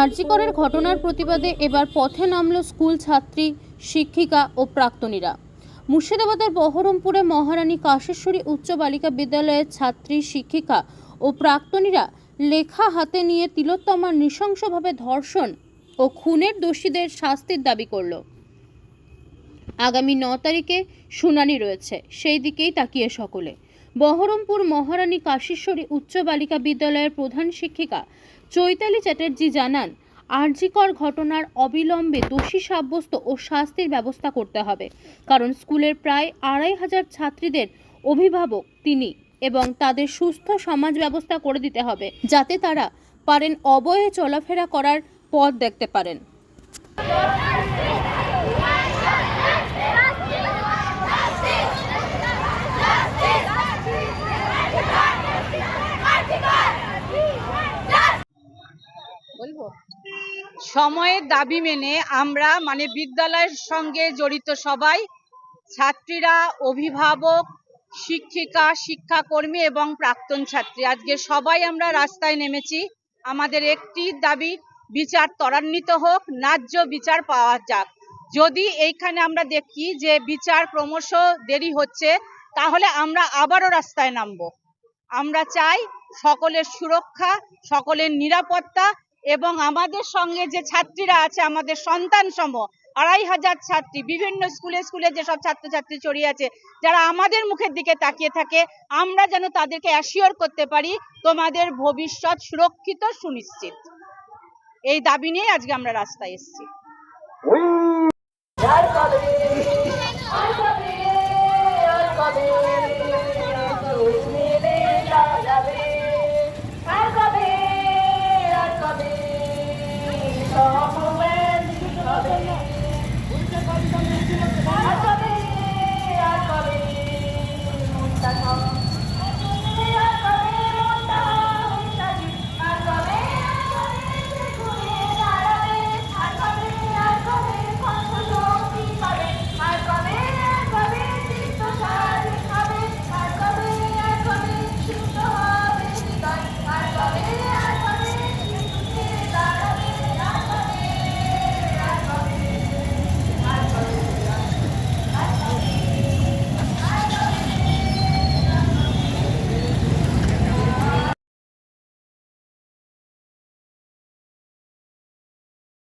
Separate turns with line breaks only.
আরজিকরের ঘটনার প্রতিবাদে এবার পথে নামল স্কুল ছাত্রী, শিক্ষিকা ও প্রাক্তনীরা। মুর্শিদাবাদের বহরমপুরে মহারানী কাশেশ্বরী উচ্চ বালিকা বিদ্যালয়ের ছাত্রী, শিক্ষিকা ও প্রাক্তনীরা লেখা হাতে নিয়ে তিলোত্তমার নৃশংসভাবে ধর্ষণ ও খুনের দোষীদের শাস্তির দাবি করল। আগামী ন তারিখে শুনানি রয়েছে, সেই দিকেই তাকিয়ে সকলে। বহরমপুর মহারানী কাশীশ্বরী উচ্চ বালিকা বিদ্যালয়ের প্রধান শিক্ষিকা চৈতালি চ্যাটার্জি জানান আরজিকর ঘটনার অবিলম্বে দোষী সাব্যস্ত ও শাস্তির ব্যবস্থা করতে হবে, কারণ স্কুলের প্রায় আড়াই হাজার ছাত্রীদের অভিভাবক তিনি এবং তাদের সুস্থ সমাজ ব্যবস্থা করে দিতে হবে, যাতে তারা পারেন অবয়ে চলাফেরা করার পথ দেখতে পারেন।
বলব?
সময়ের দাবি মেনে আমরা মানে বিদ্যালয়ের সঙ্গে জড়িত সবাই ছাত্রীরা, অভিভাবক, শিক্ষিকা, শিক্ষাকর্মী এবং প্রাক্তন ছাত্রী। আজকে সবাই আমরা রাস্তায় নেমেছি। আমাদের একটি দাবি, বিচার ত্বরান্বিত হোক, ন্যায্য বিচার পাওয়া যাক। যদি এইখানে আমরা দেখি যে বিচার ক্রমশ দেরি হচ্ছে, তাহলে আমরা আবারও রাস্তায় নামবো। আমরা চাই সকলের সুরক্ষা, সকলের নিরাপত্তা এবং আমাদের সঙ্গে যে ছাত্রীরা আছে, আমাদের সন্তান সম, আড়াই হাজার ছাত্রী, বিভিন্ন স্কুলে স্কুলে যেসব ছাত্রছাত্রী ছড়িয়ে আছে, যারা আমাদের মুখের দিকে তাকিয়ে থাকে, আমরা যেন তাদেরকে অ্যাসিওর করতে পারি, তোমাদের ভবিষ্যৎ সুরক্ষিত সুনিশ্চিত। এই দাবি নিয়ে আজকে আমরা রাস্তায় এসেছি।